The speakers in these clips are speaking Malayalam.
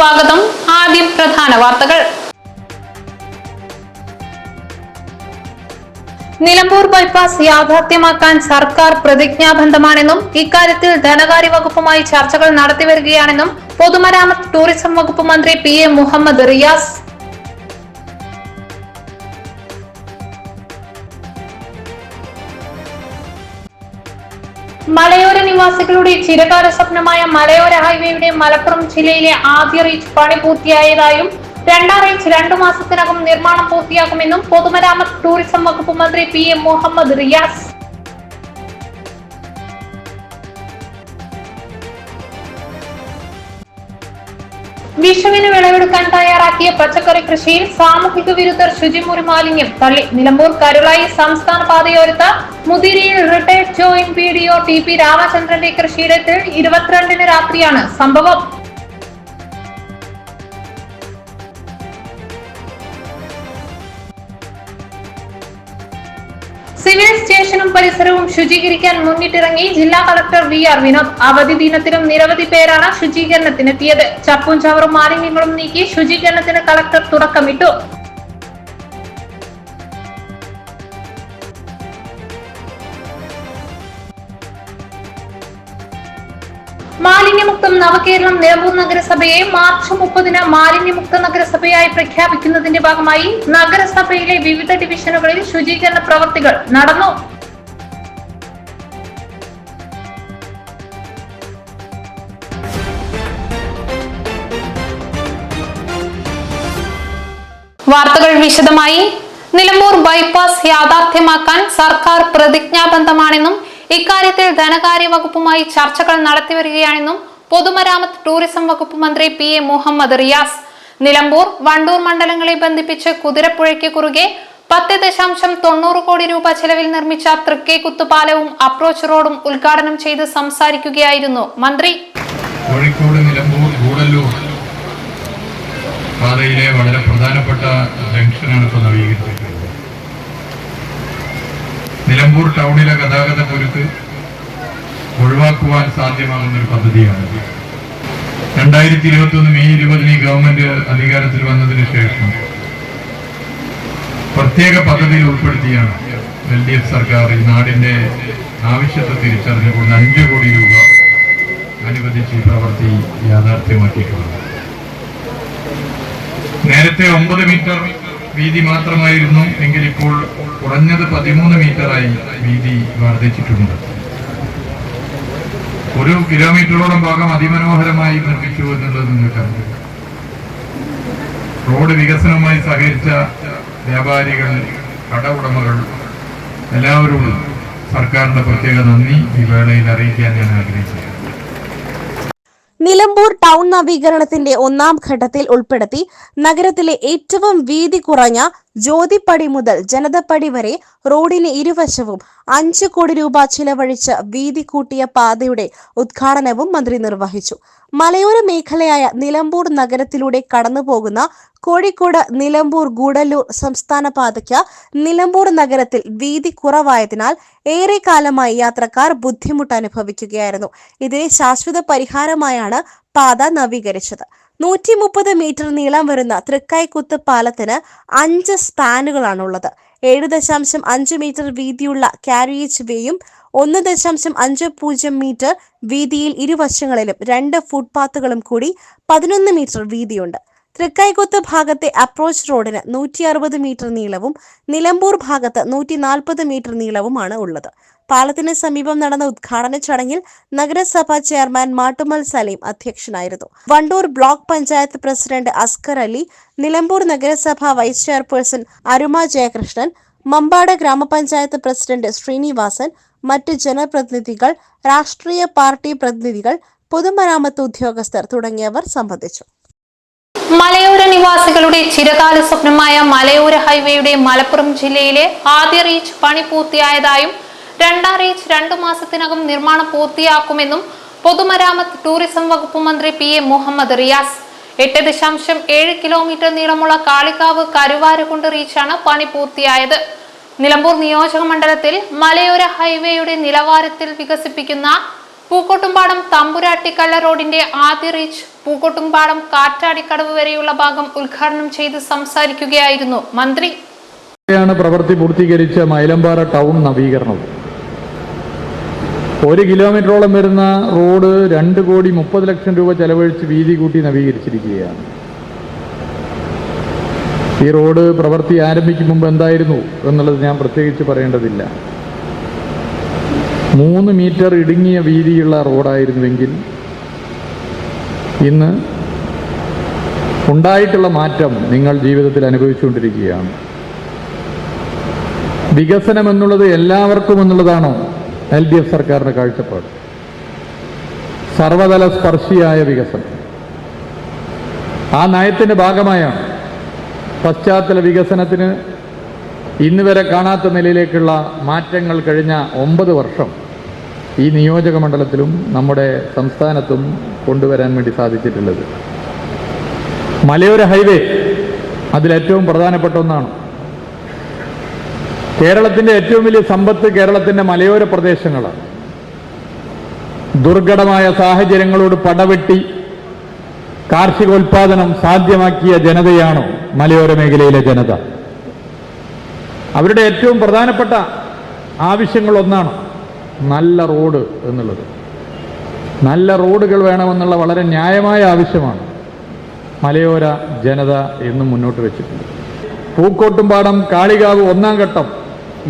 സ്വാഗതം. ആദ്യം പ്രധാന വാർത്തകൾ. നിലമ്പൂർ ബൈപ്പാസ് യാഥാർത്ഥ്യമാക്കാൻ സർക്കാർ പ്രതിജ്ഞാബദ്ധമാണെന്നും ഇക്കാര്യത്തിൽ ധനകാര്യ വകുപ്പുമായി ചർച്ചകൾ നടത്തിവരികയാണെന്നും പൊതുമരാമത്ത് ടൂറിസം വകുപ്പ് മന്ത്രി പി എ മുഹമ്മദ് റിയാസ് മലയോര നിവാസികളുടെ ചിരകാല സ്വപ്നമായ മലയോര ഹൈവേയുടെ മലപ്പുറം ജില്ലയിലെ ആദ്യ റീച്ച് പണി പൂർത്തിയായതായും രണ്ടാം റീച്ച് രണ്ടു മാസത്തിനകം നിർമ്മാണം പൂർത്തിയാക്കുമെന്നും പൊതുമരാമത്ത് ടൂറിസം വകുപ്പ് മന്ത്രി പി എം മുഹമ്മദ് റിയാസ്. വിഷുവിന് വിളവെടുക്കാൻ തയ്യാറാക്കിയ പച്ചക്കറി കൃഷിയിൽ സാമൂഹിക വിരുദ്ധർ ശുചിമുറി മാലിന്യം തള്ളി. നിലമ്പൂർ കരുളായി സംസ്ഥാന പാതയോരത്ത് മുതിരിയിൽ retired joint P D O T P രാമചന്ദ്രന്റെ കൃഷിയിടത്തിൽ ഇരുപത്തിരണ്ടിന് രാത്രിയാണ് സംഭവം. സിവിൽ സ്റ്റേഷനും പരിസരവും ശുചീകരിക്കാൻ മുന്നിട്ടിറങ്ങി ജില്ലാ കളക്ടർ വി ആർ വിനോദ്. അവധി ദിനത്തിലും നിരവധി പേരാണ് ശുചീകരണത്തിനെത്തിയത്. ചപ്പും ചവറും മാലിന്യങ്ങളും നീക്കി ശുചീകരണത്തിന് കളക്ടർ തുടക്കമിട്ടു. മാലിന്യമുക്തം നവകേരളം നിലമ്പൂർ നഗരസഭയെ മാർച്ച് മുപ്പതിന് മാലിന്യമുക്ത നഗരസഭയായി പ്രഖ്യാപിക്കുന്നതിന്റെ ഭാഗമായി നഗരസഭയിലെ വിവിധ ഡിവിഷനുകളിൽ ശുചീകരണ പ്രവർത്തികൾ നടന്നു. വാർത്തകൾ വിശദമായി. നിലമ്പൂർ ബൈപ്പാസ് യാഥാർത്ഥ്യമാക്കാൻ സർക്കാർ പ്രതിജ്ഞാബദ്ധമാണെന്നും ഇക്കാര്യത്തിൽ ധനകാര്യ വകുപ്പുമായി ചർച്ചകൾ നടത്തിവരികയാണെന്നും പൊതുമരാമത്ത് ടൂറിസം വകുപ്പ് മന്ത്രി പി എ മുഹമ്മദ് റിയാസ്. നിലമ്പൂർ വണ്ടൂർ മണ്ഡലങ്ങളെ ബന്ധിപ്പിച്ച് കുതിരപ്പുഴയ്ക്ക് കുറുകെ പത്ത് ദശാംശം തൊണ്ണൂറ് കോടി രൂപ ചെലവിൽ നിർമ്മിച്ച തൃക്കേക്കുത്ത് പാലവും അപ്രോച്ച് റോഡും ഉദ്ഘാടനം ചെയ്ത് സംസാരിക്കുകയായിരുന്നു മന്ത്രി. കോഴിക്കോട് നിലമ്പൂർ ഗൂഡല്ലൂർ പാതയിലെ വളരെ പ്രധാനപ്പെട്ട ജംഗ്ഷനാണ് ഇപ്പോൾ നിലമ്പൂർ ടൗണിലെ ഗതാഗത കുരുക്ക് ഒഴിവാക്കുവാൻ സാധ്യമാകുന്ന ഒരു പദ്ധതിയാണ്. രണ്ടായിരത്തി ഇരുപത്തി ഒന്ന് മെയ് ഇരുപതിന് ഗവൺമെന്റ് അധികാരത്തിൽ വന്നതിന് ശേഷം പ്രത്യേക പദ്ധതിയിൽ ഉൾപ്പെടുത്തിയാണ് എൽ ഡി എഫ് സർക്കാർ ഈ നാടിന്റെ ആവശ്യത്തെ തിരിച്ചറിഞ്ഞുകൊണ്ട് അഞ്ചു കോടി രൂപ അനുവദിച്ച് ഈ പ്രവൃത്തി യാഥാർത്ഥ്യമാക്കിയിട്ടുള്ളത്. നേരത്തെ ഒമ്പത് മീറ്റർ വീതി മാത്രമായിരുന്നു എങ്കിൽ ഇപ്പോൾ കുറഞ്ഞത് പതിമൂന്ന് മീറ്ററായി വീതി വർദ്ധിച്ചിട്ടുണ്ട്. ഒരു കിലോമീറ്ററോളം ഭാഗം അതിമനോഹരമായി നിർമ്മിച്ചു എന്നുള്ളത് നിങ്ങൾക്കറിയാം. റോഡ് വികസനവുമായി സഹകരിച്ച വ്യാപാരികൾ കട ഉടമകൾ എല്ലാവരോടും സർക്കാരിന്റെ പ്രത്യേക നന്ദി. ഈ വേളയിൽ അറിയിക്കാൻ ഞാൻ ആഗ്രഹിക്കുന്നു. നിലമ്പൂർ ടൗൺ നവീകരണത്തിന്റെ ഒന്നാം ഘട്ടത്തിൽ ഉൾപ്പെടുത്തി നഗരത്തിലെ ഏറ്റവും വീതി കുറഞ്ഞ ജ്യോതിപ്പടി മുതൽ ജനതപ്പടി വരെ റോഡിന് ഇരുവശവും അഞ്ച് കോടി രൂപ ചിലവഴിച്ച് വീതി കൂട്ടിയ പാതയുടെ ഉദ്ഘാടനവും മന്ത്രി നിർവഹിച്ചു. മലയോര മേഖലയായ നിലമ്പൂർ നഗരത്തിലൂടെ കടന്നുപോകുന്ന കോഴിക്കോട് നിലമ്പൂർ ഗൂഡല്ലൂർ സംസ്ഥാന പാതയ്ക്ക് നിലമ്പൂർ നഗരത്തിൽ വീതി കുറവായതിനാൽ ഏറെ കാലമായി യാത്രക്കാർ ബുദ്ധിമുട്ട് അനുഭവിക്കുകയായിരുന്നു ഇതിന് ശാശ്വത പരിഹാരമായാണ് പാത നവീകരിച്ചത്. നൂറ്റി മുപ്പത് മീറ്റർ നീളം വരുന്ന തൃക്കൈക്കുത്ത് പാലത്തിന് അഞ്ച് സ്പാനുകളാണുള്ളത്. ഏഴ് ദശാംശം അഞ്ച് മീറ്റർ വീതിയുള്ള കാരിയേജ് വേയും ഒന്ന് ദശാംശം അഞ്ച് പൂജ്യം മീറ്റർ വീതിയിൽ ഇരുവശങ്ങളിലും രണ്ട് ഫുട്പാത്തുകളും കൂടി പതിനൊന്ന് മീറ്റർ വീതിയുണ്ട്. തൃക്കൈകുത്ത് ഭാഗത്തെ അപ്രോച്ച് റോഡിന് നൂറ്റി അറുപത് മീറ്റർ നീളവും നിലമ്പൂർ ഭാഗത്ത് നൂറ്റി നാൽപ്പത് മീറ്റർ നീളവുമാണ് ഉള്ളത്. പാലത്തിന് സമീപം നടന്ന ഉദ്ഘാടന ചടങ്ങിൽ നഗരസഭാ ചെയർമാൻ മാട്ടുമൽ സലീം അധ്യക്ഷനായിരുന്നു. വണ്ടൂർ ബ്ലോക്ക് പഞ്ചായത്ത് പ്രസിഡന്റ് അസ്കർ അലി നിലമ്പൂർ നഗരസഭാ വൈസ് ചെയർപേഴ്സൺ അരുമ ജയകൃഷ്ണൻ മമ്പാട് ഗ്രാമപഞ്ചായത്ത് പ്രസിഡന്റ് ശ്രീനിവാസൻ മറ്റ് ജനപ്രതിനിധികൾ രാഷ്ട്രീയ പാർട്ടി പ്രതിനിധികൾ പൊതുമരാമത്ത് ഉദ്യോഗസ്ഥർ തുടങ്ങിയവർ സംബന്ധിച്ചു. മലയോര നിവാസികളുടെ ചിരകാല സ്വപ്നമായ മലയോര ഹൈവേയുടെ മലപ്പുറം ജില്ലയിലെ ആദ്യ റീച്ച് പണി പൂർത്തിയായതായും രണ്ടാം റീച്ച് രണ്ടു മാസത്തിനകം നിർമ്മാണം പൂർത്തിയാക്കുമെന്നും പൊതുമരാമത്ത് ടൂറിസം വകുപ്പ് മന്ത്രി പി എ മുഹമ്മദ് റിയാസ്. എട്ട് ദശാംശം ഏഴ് കിലോമീറ്റർ നീളമുള്ള കാളിക്കാവ് കരുവാരകുണ്ട് റീച്ചാണ് പണി പൂർത്തിയായത്. നിലമ്പൂർ നിയോജക മണ്ഡലത്തിൽ മലയോര ഹൈവേയുടെ നിലവാരത്തിൽ വികസിപ്പിക്കുന്ന പൂക്കോട്ടുംപാടം തമ്പുരാട്ടിക്കല്ല റോഡിന്റെ ആദ്യ റീച്ച് പൂക്കോട്ടുംപാടം കാറ്റാടിക്കടവ് വരെയുള്ള ഭാഗം ഉദ്ഘാടനം ചെയ്ത് സംസാരിക്കുകയായിരുന്നു മന്ത്രി. പ്രവൃത്തി പൂർത്തീകരിച്ച മൈലമ്പാറ ടൗൺ നവീകരണം. ഒരു കിലോമീറ്ററോളം വരുന്ന റോഡ് രണ്ട് കോടി മുപ്പത് ലക്ഷം രൂപ ചെലവഴിച്ച് വീതി കൂട്ടി നവീകരിച്ചിരിക്കുകയാണ്. ഈ റോഡ് പ്രവൃത്തി ആരംഭിക്കും മുമ്പ് എന്തായിരുന്നു എന്നുള്ളത് ഞാൻ പ്രത്യേകിച്ച് പറയേണ്ടതില്ല. മൂന്ന് മീറ്റർ ഇടുങ്ങിയ വീതിയുള്ള റോഡായിരുന്നുവെങ്കിൽ ഇന്ന് ഉണ്ടായിട്ടുള്ള മാറ്റം നിങ്ങൾ ജീവിതത്തിൽ അനുഭവിച്ചുകൊണ്ടിരിക്കുകയാണ്. വികസനം എന്നുള്ളത് എല്ലാവർക്കും എന്നുള്ളതാണോ എൽ ഡി എഫ് സർക്കാരിന്റെ കാഴ്ചപ്പാട്? സർവതല സ്പർശിയായ വികസനം. ആ നയത്തിന്റെ ഭാഗമായാണ് പശ്ചാത്തല വികസനത്തിന് ഇന്നുവരെ കാണാത്ത നിലയിലേക്കുള്ള മാറ്റങ്ങൾ കഴിഞ്ഞ ഒമ്പത് വർഷം ഈ നിയോജക മണ്ഡലത്തിലും നമ്മുടെ സംസ്ഥാനത്തും കൊണ്ടുവരാൻ വേണ്ടി സാധിച്ചിട്ടുള്ളത്. മലയോര ഹൈവേ അതിലേറ്റവും പ്രധാനപ്പെട്ട ഒന്നാണ്. കേരളത്തിന്റെ ഏറ്റവും വലിയ സമ്പത്ത് കേരളത്തിന്റെ മലയോര പ്രദേശങ്ങളാണ്. ദുർഘടമായ സാഹചര്യങ്ങളോട് പടവെട്ടി കാർഷികോൽപാദനം സാധ്യമാക്കിയ ജനതയാണോ മലയോര മേഖലയിലെ ജനത? അവരുടെ ഏറ്റവും പ്രധാനപ്പെട്ട ആവശ്യങ്ങൾ ഒന്നാണ് നല്ല റോഡ് എന്നുള്ളത്. നല്ല റോഡുകൾ വേണമെന്നുള്ള വളരെ ന്യായമായ ആവശ്യമാണ്. മലയോര ജനത എന്നും മുന്നോട്ട് വെച്ചിട്ടുണ്ട്. പൂക്കോട്ടുംപാടം കാളികാവ് ഒന്നാം ഘട്ടം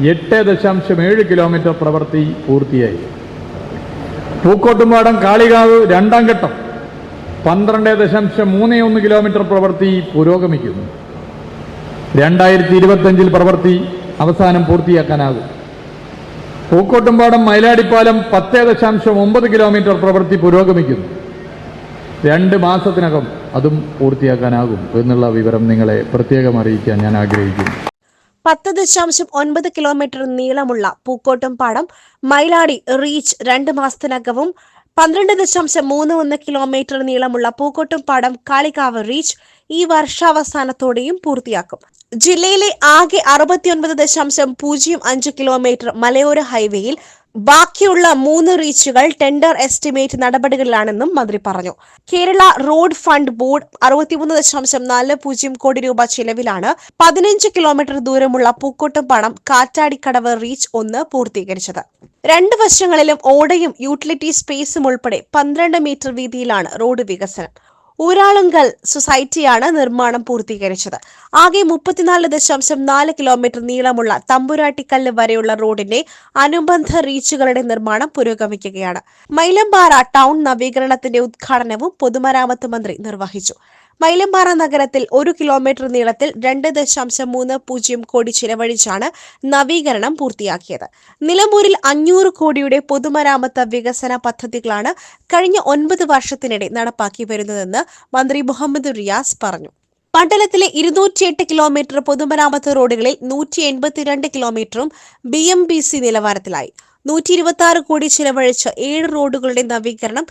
എട്ട് ദശാംശം ഏഴ് കിലോമീറ്റർ പ്രവൃത്തി പൂർത്തിയായി. പൂക്കോട്ടുംപാടം കാളികാവ് രണ്ടാം ഘട്ടം പന്ത്രണ്ട് ദശാംശം മൂന്ന് ഒന്ന് കിലോമീറ്റർ പ്രവൃത്തി പുരോഗമിക്കുന്നു. രണ്ടായിരത്തി ഇരുപത്തഞ്ചിൽ പ്രവൃത്തി അവസാനം പൂർത്തിയാക്കാനാകും. പൂക്കോട്ടുംപാടം മയിലാടിപ്പാലം പത്ത് ദശാംശം ഒമ്പത് കിലോമീറ്റർ പ്രവൃത്തി പുരോഗമിക്കുന്നു. രണ്ട് മാസത്തിനകം അതും പൂർത്തിയാക്കാനാകും എന്നുള്ള വിവരം നിങ്ങളെ പ്രത്യേകം അറിയിക്കാൻ ഞാൻ ആഗ്രഹിക്കുന്നു. പത്ത് ദശാംശം ഒൻപത് കിലോമീറ്റർ നീളമുള്ള പൂക്കോട്ടും പാടം മൈലാടി റീച്ച് രണ്ട് മാസത്തിനകവും പന്ത്രണ്ട് ദശാംശം മൂന്ന് ഒന്ന് കിലോമീറ്റർ നീളമുള്ള പൂക്കോട്ടും പാടം കാളികാവ് റീച്ച് ഈ വർഷാവസാനത്തോടെയും പൂർത്തിയാക്കും. ജില്ലയിലെ ആകെ അറുപത്തിയൊൻപത് ദശാംശം പൂജ്യം അഞ്ച് കിലോമീറ്റർ മലയോര ഹൈവേയിൽ ബാക്കിയുള്ള മൂന്ന് റീച്ചുകൾ ടെൻഡർ എസ്റ്റിമേറ്റ് നടപടികളിലാണെന്നും മന്ത്രി പറഞ്ഞു. കേരള റോഡ് ഫണ്ട് ബോർഡ് അറുപത്തിമൂന്ന് ദശാംശം നാല് പൂജ്യം കോടി രൂപ ചിലവിലാണ് പതിനഞ്ച് കിലോമീറ്റർ ദൂരമുള്ള പൂക്കോട്ടുംപാടം കാറ്റാടിക്കടവ് റീച്ച് ഒന്ന് പൂർത്തീകരിച്ചത്. രണ്ട് വശങ്ങളിലും ഓടയും യൂട്ടിലിറ്റി സ്പേസും ഉൾപ്പെടെ പന്ത്രണ്ട് മീറ്റർ വീതിയിലാണ് റോഡ് വികസനം. ഊരാളുങ്കൽ സൊസൈറ്റിയാണ് നിർമ്മാണം പൂർത്തീകരിച്ചത്. ആകെ മുപ്പത്തിനാല് ദശാംശം നാല് കിലോമീറ്റർ നീളമുള്ള തമ്പുരാട്ടിക്കല്ല് വരെയുള്ള റോഡിന്റെ അനുബന്ധ റീച്ചുകളുടെ നിർമ്മാണം പുരോഗമിക്കുകയാണ്. മൈലമ്പാറ ടൗൺ നവീകരണത്തിന്റെ ഉദ്ഘാടനവും പൊതുമരാമത്ത് മന്ത്രി നിർവഹിച്ചു. മൈലമ്പാറ നഗരത്തിൽ ഒരു കിലോമീറ്റർ നീളത്തിൽ രണ്ട് ദശാംശം മൂന്ന് പൂജ്യം കോടി ചിലവഴിച്ചാണ് നവീകരണം പൂർത്തിയാക്കിയത്. നിലമ്പൂരിൽ അഞ്ഞൂറ് കോടിയുടെ പൊതുമരാമത്ത് വികസന പദ്ധതികളാണ് കഴിഞ്ഞ ഒൻപത് വർഷത്തിനിടെ നടപ്പാക്കി വരുന്നതെന്ന് മന്ത്രി മുഹമ്മദ് റിയാസ് പറഞ്ഞു. മണ്ഡലത്തിലെ ഇരുന്നൂറ്റിയെട്ട് കിലോമീറ്റർ പൊതുമരാമത്ത് റോഡുകളിൽ നൂറ്റി എൺപത്തിരണ്ട് കിലോമീറ്ററും ബി എം ബി സി നിലവാരത്തിലായി. നൂറ്റി ഇരുപത്തി ആറ് കോടി ചിലവഴിച്ച് ഏഴ് റോഡുകളുടെ നവീകരണം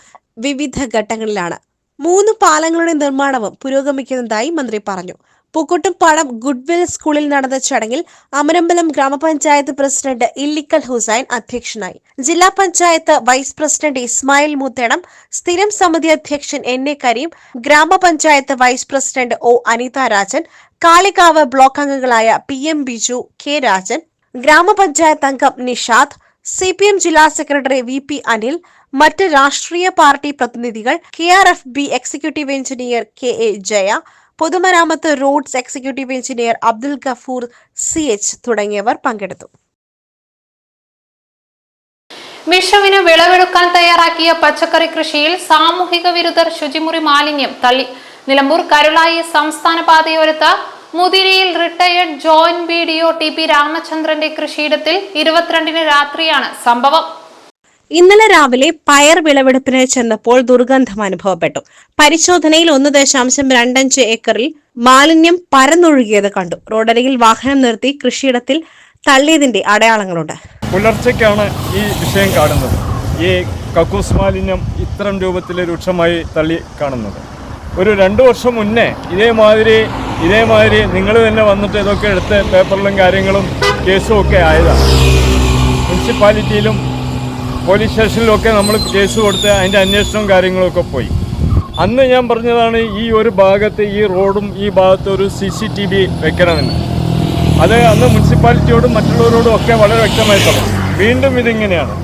വിവിധ ഘട്ടങ്ങളിലാണ്. മൂന്ന് പാലങ്ങളുടെ നിർമ്മാണവും പുരോഗമിക്കുന്നതായി മന്ത്രി പറഞ്ഞു. പൂക്കോട്ടുംപാടം ഗുഡ്വിൽ സ്കൂളിൽ നടന്ന ചടങ്ങിൽ അമരമ്പലം ഗ്രാമപഞ്ചായത്ത് പ്രസിഡന്റ് ഇല്ലിക്കൽ ഹുസൈൻ അധ്യക്ഷനായി. ജില്ലാ പഞ്ചായത്ത് വൈസ് പ്രസിഡന്റ് ഇസ്മായിൽ മുത്തേണം സ്ഥിരം സമിതി അധ്യക്ഷൻ എൻ എ കരീം ഗ്രാമപഞ്ചായത്ത് vice president O Anitha Rajan Kalikavu block അംഗങ്ങളായ P M Biju K Rajan ഗ്രാമപഞ്ചായത്ത് അംഗം നിഷാദ് സി പി എം ജില്ലാ സെക്രട്ടറി വി പി അനിൽ മറ്റ് രാഷ്ട്രീയ പാർട്ടി പ്രതിനിധികൾ K R F B executive engineer K A Jaya പൊതുമരാമത്ത് roads executive engineer Abdul Gafoor C H തുടങ്ങിയവർ പങ്കെടുത്തു. വിഷുവിന് വിളവെടുക്കാൻ തയ്യാറാക്കിയ പച്ചക്കറി കൃഷിയിൽ സാമൂഹിക വിരുദ്ധർ ശുചിമുറി മാലിന്യം തള്ളി. നിലമ്പൂർ കരുളായി സംസ്ഥാന പാതയോരത്ത് മുതിരയിൽ retired joint B D O T P രാമചന്ദ്രന്റെ കൃഷിയിടത്തിൽ ഇരുപത്തിരണ്ടിന് രാത്രിയാണ് സംഭവം. ഇന്നലെ രാവിലെ പയർ വിളവെടുപ്പിന് ചെന്നപ്പോൾ ദുർഗന്ധം അനുഭവപ്പെട്ടു. പരിശോധനയിൽ ഒന്ന് ദശാംശം രണ്ടഞ്ച് ഏക്കറിൽ മാലിന്യം പരന്നൊഴുകിയത് കണ്ടു. റോഡരികിൽ വാഹനം നിർത്തി കൃഷിയിടത്തിൽ തള്ളിയതിന്റെ അടയാളങ്ങളുണ്ട്. പുലർച്ചയ്ക്കാണ് ഈ വിഷയം കാണുന്നത്. ഈ കക്കൂസ് മാലിന്യം ഇത്തരം രൂപത്തിൽ രൂക്ഷമായി തള്ളി കാണുന്നത്. ഒരു രണ്ട് വർഷം മുന്നേ ഇതേമാതിരി ഇതേമാതിരി നിങ്ങൾ തന്നെ വന്നിട്ട് ഇതൊക്കെ എടുത്ത് പേപ്പറിലും കാര്യങ്ങളും കേസും ഒക്കെ ആയതാണ്. മുനിസിപ്പാലിറ്റിയിലും പോലീസ് സ്റ്റേഷനിലൊക്കെ നമ്മൾ കേസ് കൊടുത്ത് അതിന്റെ അന്വേഷണവും കാര്യങ്ങളൊക്കെ പോയി. അന്ന് ഞാൻ പറഞ്ഞതാണ് ഈ ഒരു ഭാഗത്ത് ഈ റോഡും ഈ ഭാഗത്ത് ഒരു സി സി ടി വി വെക്കണമെന്ന്. അത് അന്ന് മുനിസിപ്പാലിറ്റിയോടും മറ്റുള്ളവരോടും ഒക്കെ വളരെ വ്യക്തമായി പറഞ്ഞു. വീണ്ടും ഇതിങ്ങനെയാണ്.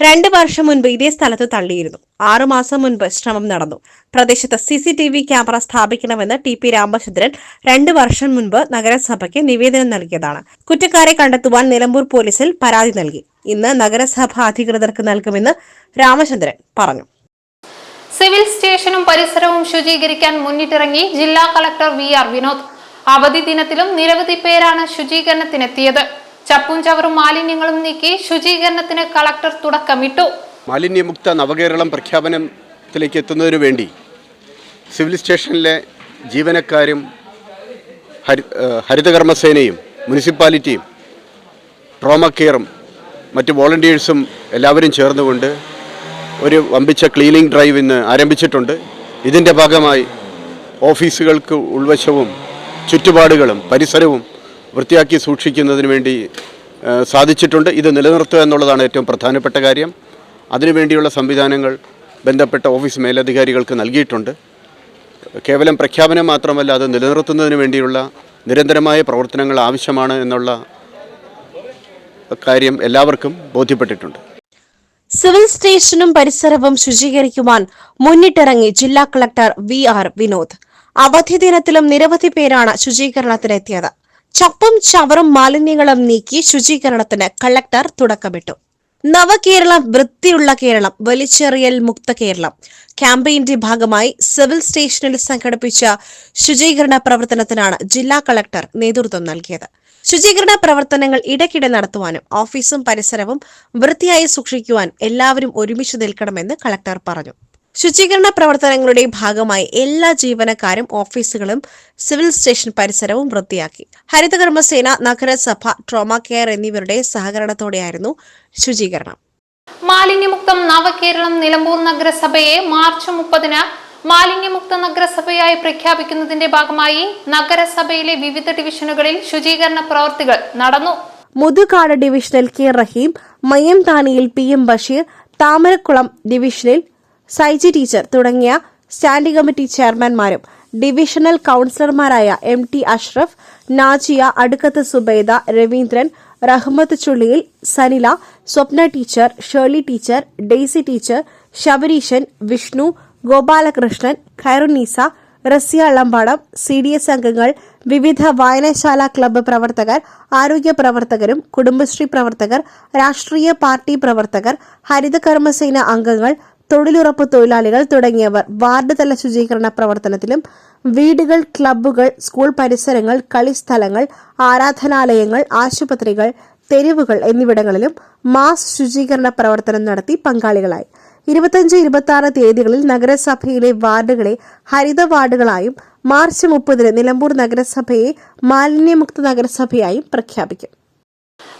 രണ്ട് വർഷം മുൻപ് ഇതേ സ്ഥലത്ത് തള്ളിയിരുന്നു. ആറുമാസം മുൻപ് ശ്രമം നടന്നു. പ്രദേശത്ത് C C T V camera സ്ഥാപിക്കണമെന്ന് T P Ramachandran രണ്ട് വർഷം മുൻപ് നഗരസഭയ്ക്ക് നിവേദനം നൽകിയതാണ്. കുറ്റക്കാരെ കണ്ടെത്തുവാൻ നിലമ്പൂർ പോലീസിൽ പരാതി നൽകി. ഇന്ന് നഗരസഭ അധികൃതർക്ക് നൽകുമെന്ന് രാമചന്ദ്രൻ പറഞ്ഞു. സിവിൽ സ്റ്റേഷനും പരിസരവും ശുചീകരിക്കാൻ മുന്നിട്ടിറങ്ങി ജില്ലാ കളക്ടർ വി ആർ വിനോദ്. അവധി ദിനത്തിലും നിരവധി പേരാണ് ശുചീകരണത്തിനെത്തിയത്. ചപ്പും ചവറും മാലിന്യങ്ങളും നീക്കി ശുചീകരണത്തിന് കളക്ടർ തുടക്കമിട്ടു. മാലിന്യമുക്ത നവകേരളം പ്രഖ്യാപനത്തിലേക്ക് എത്തുന്നതിനു വേണ്ടി സിവിൽ സ്റ്റേഷനിലെ ജീവനക്കാരും ഹരി ഹരിതകർമ്മസേനയും മുനിസിപ്പാലിറ്റിയും ട്രോമ കെയറും മറ്റ് വോളണ്ടിയേഴ്സും എല്ലാവരും ചേർന്നുകൊണ്ട് ഒരു വമ്പിച്ച ക്ലീനിങ് ഡ്രൈവ് ഇന്ന് ആരംഭിച്ചിട്ടുണ്ട്. ഇതിന്റെ ഭാഗമായി ഓഫീസുകൾക്ക് ഉൾവശവും ചുറ്റുപാടുകളും പരിസരവും വൃത്തിയാക്കി സൂക്ഷിക്കുന്നതിന് വേണ്ടി സാധിച്ചിട്ടുണ്ട്. ഇത് നിലനിർത്തുക എന്നുള്ളതാണ് ഏറ്റവും പ്രധാനപ്പെട്ട കാര്യം. അതിനുവേണ്ടിയുള്ള സംവിധാനങ്ങൾ ബന്ധപ്പെട്ട ഓഫീസ് മേലധികാരികൾക്ക് നൽകിയിട്ടുണ്ട്. കേവലം പ്രഖ്യാപനം മാത്രമല്ല അത് നിലനിർത്തുന്നതിന് വേണ്ടിയുള്ള നിരന്തരമായ പ്രവർത്തനങ്ങൾ ആവശ്യമാണ് എന്നുള്ള കാര്യം എല്ലാവർക്കും ബോധ്യപ്പെട്ടിട്ടുണ്ട്. സിവിൽ സ്റ്റേഷനും പരിസരവും ശുചീകരിക്കുവാൻ മുന്നിട്ടിറങ്ങി ജില്ലാ കളക്ടർ വി ആർ വിനോദ്. അവധി ദിനത്തിലും നിരവധി പേരാണ് ശുചീകരണത്തിനെത്തിയത് ചപ്പും ചവറും മാലിന്യങ്ങളും നീക്കി ശുചീകരണത്തിന് കളക്ടർ തുടക്കമിട്ടു. നവകേരളം വൃത്തിയുള്ള കേരളം വലിച്ചെറിയൽ മുക്ത കേരളം. ക്യാമ്പയിന്റെ ഭാഗമായി സിവിൽ സ്റ്റേഷനിൽ സംഘടിപ്പിച്ച ശുചീകരണ പ്രവർത്തനത്തിനാണ് ജില്ലാ കളക്ടർ നേതൃത്വം നൽകിയത്. ശുചീകരണ പ്രവർത്തനങ്ങൾ ഇടയ്ക്കിടെ നടത്തുവാനും ഓഫീസും പരിസരവും വൃത്തിയായി സൂക്ഷിക്കുവാൻ എല്ലാവരും ഒരുമിച്ച് നിൽക്കണമെന്ന് കളക്ടർ പറഞ്ഞു. ശുചീകരണ പ്രവർത്തനങ്ങളുടെ ഭാഗമായി എല്ലാ ജീവനക്കാരും ഓഫീസുകളും സിവിൽ സ്റ്റേഷൻ പരിസരവും വൃത്തിയാക്കി. ഹരിതകർമ്മസേന നഗരസഭ ട്രോമ കെയർ എന്നിവരുടെ സഹകരണത്തോടെയായിരുന്നു ശുചീകരണം. മാലിന്യമുക്തം നവകേരളം നിലമ്പൂർ നഗരസഭയെ മാർച്ച് മുപ്പതിന് മാലിന്യമുക്ത നഗരസഭയായി പ്രഖ്യാപിക്കുന്നതിന്റെ ഭാഗമായി നഗരസഭയിലെ വിവിധ ഡിവിഷനുകളിൽ ശുചീകരണ പ്രവർത്തികൾ നടന്നു. മുതുകാട് ഡിവിഷനിൽ കെ റഹീം മയ്യം താനിയിൽ പി എം ബഷീർ താമരക്കുളം ഡിവിഷനിൽ സൈജി ടീച്ചർ തുടങ്ങിയ സ്റ്റാൻഡിംഗ് കമ്മിറ്റി ചെയർമാൻമാരും divisional കൌൺസിലർമാരായ M T Ashraf Najiya Adukkath Subaida Raveendran Rahmath Chulliyil Sanila Swapna teacher Shirley teacher Daisy teacher Shabareeshan Vishnu Gopalakrishnan Khairunnisa Raziya Alampadam C D S അംഗങ്ങൾ വിവിധ വായനശാല ക്ലബ്ബ് പ്രവർത്തകർ ആരോഗ്യ പ്രവർത്തകരും കുടുംബശ്രീ പ്രവർത്തകർ രാഷ്ട്രീയ പാർട്ടി പ്രവർത്തകർ ഹരിതകർമ്മസേന അംഗങ്ങൾ തൊഴിലുറപ്പ് തൊഴിലാളികൾ തുടങ്ങിയവർ വാർഡ് തല ശുചീകരണ പ്രവർത്തനത്തിലും വീടുകൾ ക്ലബ്ബുകൾ സ്കൂൾ പരിസരങ്ങൾ കളിസ്ഥലങ്ങൾ ആരാധനാലയങ്ങൾ ആശുപത്രികൾ തെരുവുകൾ എന്നിവിടങ്ങളിലും മാസ് ശുചീകരണ പ്രവർത്തനം നടത്തി പങ്കാളികളായി. ഇരുപത്തഞ്ച് ഇരുപത്തി ആറ് തീയതികളിൽ നഗരസഭയിലെ വാർഡുകളെ ഹരിത വാർഡുകളായും മാർച്ച് മുപ്പതിന് നിലമ്പൂർ നഗരസഭയെ മാലിന്യമുക്ത നഗരസഭയായും പ്രഖ്യാപിക്കും.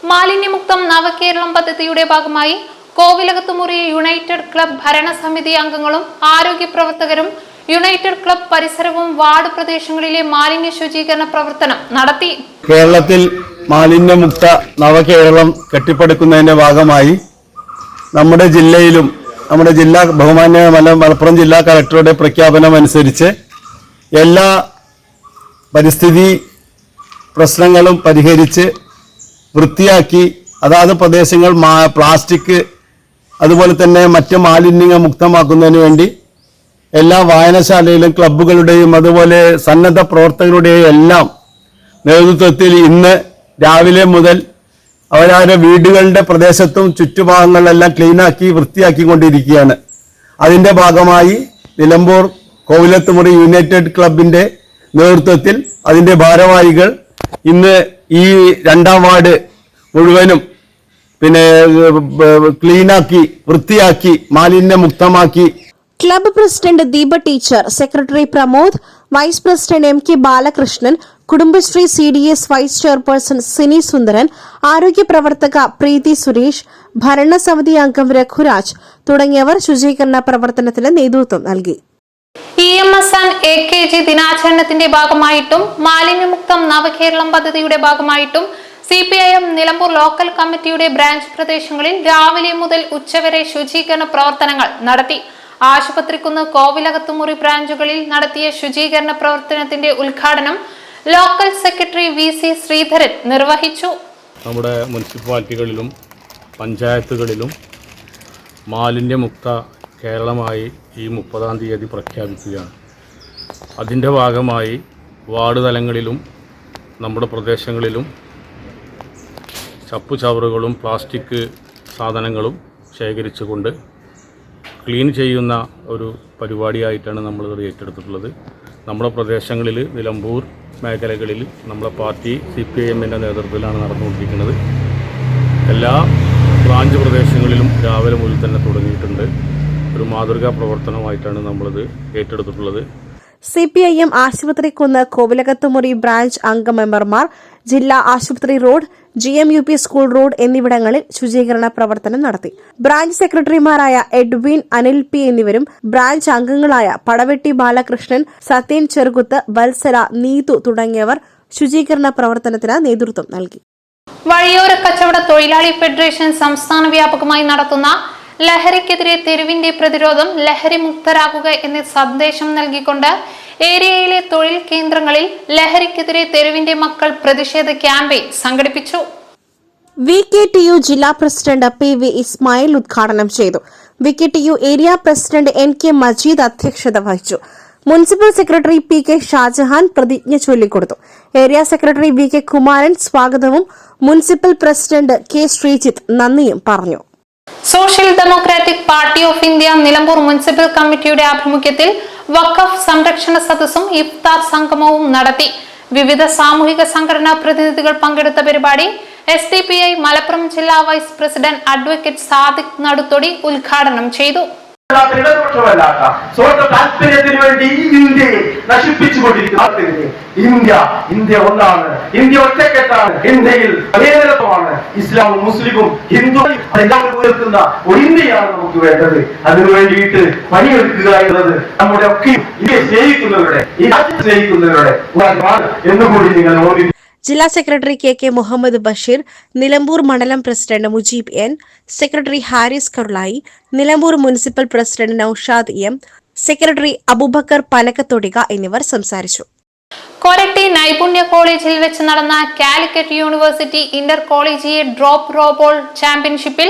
മാലിന്യമുക്തം നവകേരളം പദ്ധതിയുടെ ഭാഗമായി കോവിലകത്തുമുറി യുണൈറ്റഡ് ക്ലബ് ഭരണസമിതി അംഗങ്ങളും ആരോഗ്യ പ്രവർത്തകരും യുണൈറ്റഡ് ക്ലബ് പരിസരവും വാർഡ് പ്രദേശങ്ങളിലെ മാലിന്യ ശുചീകരണ പ്രവർത്തനം നടത്തി. കേരളത്തിൽ മാലിന്യമുക്ത നവകേരളം കെട്ടിപ്പടുക്കുന്നതിന്റെ ഭാഗമായി നമ്മുടെ ജില്ലയിലും നമ്മുടെ ജില്ലാ ബഹുമാന്യ മലപ്പുറം ജില്ലാ കളക്ടറുടെ പ്രഖ്യാപനം അനുസരിച്ച് എല്ലാ പരിസ്ഥിതി പ്രശ്നങ്ങളും പരിഹരിച്ച് വൃത്തിയാക്കി അതാത് പ്രദേശങ്ങൾ പ്ലാസ്റ്റിക് അതുപോലെ തന്നെ മറ്റ് മാലിന്യങ്ങൾ മുക്തമാക്കുന്നതിന് വേണ്ടി എല്ലാ വായനശാലയിലും ക്ലബ്ബുകളുടെയും അതുപോലെ സന്നദ്ധ പ്രവർത്തകരുടെയും എല്ലാം നേതൃത്വത്തിൽ ഇന്ന് രാവിലെ മുതൽ അവരവരുടെ വീടുകളുടെ പ്രദേശത്തും ചുറ്റുഭാഗങ്ങളിലെല്ലാം ക്ലീനാക്കി വൃത്തിയാക്കിക്കൊണ്ടിരിക്കുകയാണ്. അതിന്റെ ഭാഗമായി നിലമ്പൂർ കോവിലത്തുമുറി യുണൈറ്റഡ് ക്ലബിന്റെ നേതൃത്വത്തിൽ അതിന്റെ ഭാരവാഹികൾ ഇന്ന് ഈ രണ്ടാം വാർഡ് മുഴുവനും പിന്നെ ക്ലീനാക്കി വൃത്തിയാക്കി മാലിന്യമുക്തമാക്കി. Club president Deepa teacher secretary Pramod vice president M K Balakrishnan Kudumbashree C D S vice chairperson Sini Sundaran ആരോഗ്യ പ്രവർത്തക പ്രീതി സുരേഷ് ഭരണസമിതി അംഗം രഘുരാജ് തുടങ്ങിയവർ ശുചീകരണ പ്രവർത്തനത്തിന് നേതൃത്വം നൽകി. E M S and A K G ദിനാചരണത്തിന്റെ ഭാഗമായിട്ടും മാലിന്യമുക്തം നവകേരളം പദ്ധതിയുടെ ഭാഗമായിട്ടും C P I M Nilambur local കമ്മിറ്റിയുടെ ബ്രാഞ്ച് പ്രദേശങ്ങളിൽ രാവിലെ മുതൽ ഉച്ചവരെ ശുചീകരണ പ്രവർത്തനങ്ങൾ നടത്തി. ആശുപത്രിക്കുന്ന് കോവിലകത്തുമുറി ബ്രാഞ്ചുകളിൽ നടത്തിയ ശുചീകരണ പ്രവർത്തനത്തിന്റെ ഉദ്ഘാടനം local secretary V C Sreedharan നിർവഹിച്ചു. നമ്മുടെ മുനിസിപ്പാലിറ്റികളിലും പഞ്ചായത്തുകളിലും മാലിന്യമുക്ത കേരളമായി ഈ മുപ്പതാം തീയതി പ്രഖ്യാപിക്കുകയാണ്. അതിന്റെ ഭാഗമായി വാർഡ് തലങ്ങളിലും നമ്മുടെ പ്രദേശങ്ങളിലും ചപ്പുചവറുകളും പ്ലാസ്റ്റിക് സാധനങ്ങളും ശേഖരിച്ചുകൊണ്ട് ക്ലീൻ ചെയ്യുന്ന ഒരു പരിപാടിയായിട്ടാണ് നമ്മളിത് ഏറ്റെടുത്തിട്ടുള്ളത്. നമ്മുടെ പ്രദേശങ്ങളിൽ നിലമ്പൂർ മേഖലകളിൽ നമ്മുടെ പാർട്ടി സി പി ഐ എമ്മിന്റെ നേതൃത്വത്തിലാണ് നടന്നുകൊണ്ടിരിക്കുന്നത്. എല്ലാ ബ്രാഞ്ച് പ്രദേശങ്ങളിലും രാവിലെ മുതൽ തന്നെ തുടങ്ങിയിട്ടുണ്ട്. ഒരു മാതൃകാ പ്രവർത്തനമായിട്ടാണ് നമ്മളിത് ഏറ്റെടുത്തിട്ടുള്ളത്. C P I M Ashupathrikkunnu Kovilakathumuri branch അംഗമെമ്പർമാർ ജില്ലാ ആശുപത്രി road G M U P school road എന്നിവിടങ്ങളിൽ ശുചീകരണ പ്രവർത്തനം നടത്തി. ബ്രാഞ്ച് സെക്രട്ടറിമാരായ എഡ്വിൻ അനിൽ പി എന്നിവരും ബ്രാഞ്ച് അംഗങ്ങളായ പടവെട്ടി ബാലകൃഷ്ണൻ സത്യൻ ചെറുകുത്ത് വത്സല നീതു തുടങ്ങിയവർ ശുചീകരണ പ്രവർത്തനത്തിന് നേതൃത്വം നൽകി. വഴിയോര കച്ചവട തൊഴിലാളി ഫെഡറേഷൻ സംസ്ഥാന വ്യാപകമായി നടത്തുന്ന ലഹരിക്കെതിരെ തെരുവിന്റെ പ്രതിരോധം ലഹരി മുക്തരാകുക എന്ന സന്ദേശം നൽകിക്കൊണ്ട് ഏരിയയിലെ തൊഴിൽ കേന്ദ്രങ്ങളിൽ ലഹരിക്കെതിരെ തെരുവിന്റെ മക്കൾ പ്രതിഷേധ ക്യാമ്പയിൻ സംഘടിപ്പിച്ചു. വി കെ ടി യു ജില്ലാ പ്രസിഡന്റ് പി വി ഇസ്മായിൽ ഉദ്ഘാടനം ചെയ്തു. V K T U area president N K Majeed അധ്യക്ഷത വഹിച്ചു. Municipal secretary P K Shajahan പ്രതിജ്ഞ ചൊല്ലിക്കൊടുത്തു. Area secretary V K Kumaran സ്വാഗതവും മുനിസിപ്പൽ പ്രസിഡന്റ് കെ ശ്രീജിത്ത് നന്ദിയും പറഞ്ഞു. Social democratic party of India Nilambur municipal കമ്മിറ്റിയുടെ ആഭിമുഖ്യത്തിൽ വഖഫ് സംരക്ഷണ സദസ്സും ഇഫ്താർ സംഗമവും നടത്തി. വിവിധ സാമൂഹിക സംഘടനാ പ്രതിനിധികൾ പങ്കെടുത്ത പരിപാടി S D P I Malappuram ജില്ലാ vice president advocate Sadiq Naduthodi ഉദ്ഘാടനം ചെയ്തു. ഇടതുപക്ഷമല്ലാത്ത സ്വന്തം താല്പര്യത്തിന് വേണ്ടി ഈ ഇന്ത്യയെ നശിപ്പിച്ചുകൊണ്ടിരിക്കുന്ന ഇന്ത്യ ഇന്ത്യ ഒന്നാണ്. ഇന്ത്യ ഒറ്റക്കെട്ടാണ്. ഇന്ത്യയിൽ അതേതരത്വമാണ് ഇസ്ലാമും മുസ്ലിമും ഹിന്ദു എല്ലാവരും ഉയർത്തുന്ന ഒരു ഇന്ത്യയാണ് നമുക്ക് വേണ്ടത്. അതിനു വേണ്ടിയിട്ട് പണിയെടുക്കുക എന്നത് നമ്മുടെ ഒക്കെ ഇന്ത്യയെ സ്നേഹിക്കുന്നവരുടെ ഈ രാജ്യത്തെ സ്നേഹിക്കുന്നവരുടെ എന്നുകൂടി നിങ്ങൾ ഓർമ്മിപ്പിക്കും ജില്ലാ secretary K K Muhammad Basheer Nilambur മണ്ഡലം president Mujeeb N secretary Haris Karulai Nilambur municipal president Naushad M secretary Abubakar Panakkathodika എന്നിവർ സംസാരിച്ചു. കൊരട്ടി നൈപുണ്യ കോളേജിൽ വെച്ച് നടന്ന Calicut university intercollegiate drop roball ചാമ്പ്യൻഷിപ്പിൽ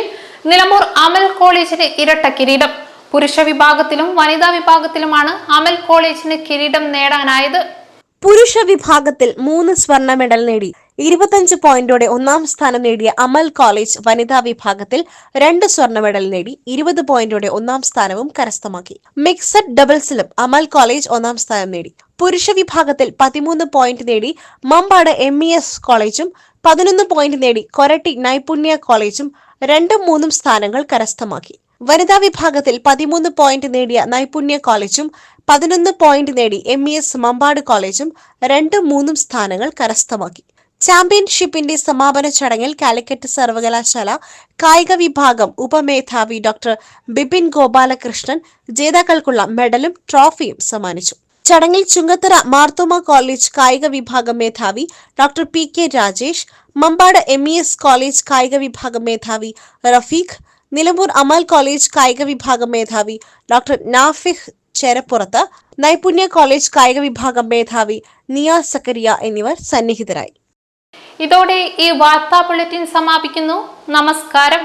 നിലമ്പൂർ അമൽ കോളേജിന് ഇരട്ട കിരീടം. പുരുഷ വിഭാഗത്തിലും വനിതാ വിഭാഗത്തിലുമാണ് അമൽ കോളേജിന് കിരീടം നേടാനായത്. പുരുഷ വിഭാഗത്തിൽ മൂന്ന് സ്വർണ മെഡൽ നേടി. ഇരുപത്തഞ്ച് പോയിന്റോടെ ഒന്നാം സ്ഥാനം നേടിയ അമൽ കോളേജ് വനിതാ വിഭാഗത്തിൽ രണ്ട് സ്വർണ മെഡൽ നേടി ഇരുപത് പോയിന്റോടെ ഒന്നാം സ്ഥാനവും കരസ്ഥമാക്കി. മിക്സഡ് ഡബിൾസിലും അമൽ കോളേജ് ഒന്നാം സ്ഥാനം നേടി. പുരുഷ വിഭാഗത്തിൽ പതിമൂന്ന് പോയിന്റ് നേടി മമ്പാട് എം ഇ എസ് കോളേജും പതിനൊന്ന് പോയിന്റ് നേടി കൊരട്ടി നൈപുണ്യ കോളേജും രണ്ടും മൂന്നും സ്ഥാനങ്ങൾ കരസ്ഥമാക്കി. വനിതാ വിഭാഗത്തിൽ പതിമൂന്ന് പോയിന്റ് നേടിയ നൈപുണ്യ കോളേജും പതിനൊന്ന് പോയിന്റ് നേടി എം ഇ എസ് മമ്പാട് കോളേജും രണ്ടും മൂന്നും സ്ഥാനങ്ങൾ കരസ്ഥമാക്കി. ചാമ്പ്യൻഷിപ്പിന്റെ സമാപന ചടങ്ങിൽ കാലിക്കറ്റ് സർവകലാശാല കായിക വിഭാഗം ഉപമേധാവി ഡോക്ടർ ബിപിൻ ഗോപാലകൃഷ്ണൻ ജേതാക്കൾക്കുള്ള മെഡലും ട്രോഫിയും സമ്മാനിച്ചു. ചടങ്ങിൽ ചുങ്കത്തറ മാർത്തോമ കോളേജ് കായിക വിഭാഗം മേധാവി doctor P K Rajesh Mampad M E S college കായിക വിഭാഗം മേധാവി റഫീഖ് നിലമ്പൂർ അമൽ കോളേജ് കായിക വിഭാഗം മേധാവി ഡോക്ടർ നാഫിഹ് ചേരപ്പുറത്ത് നൈപുണ്യ കോളേജ് കായിക വിഭാഗം മേധാവി നിയാ സക്കരിയ എന്നിവർ സന്നിഹിതരായി. ഇതോടെ ഈ വാർത്താ ബുള്ളറ്റിൻ സമാപിക്കുന്നു. നമസ്കാരം.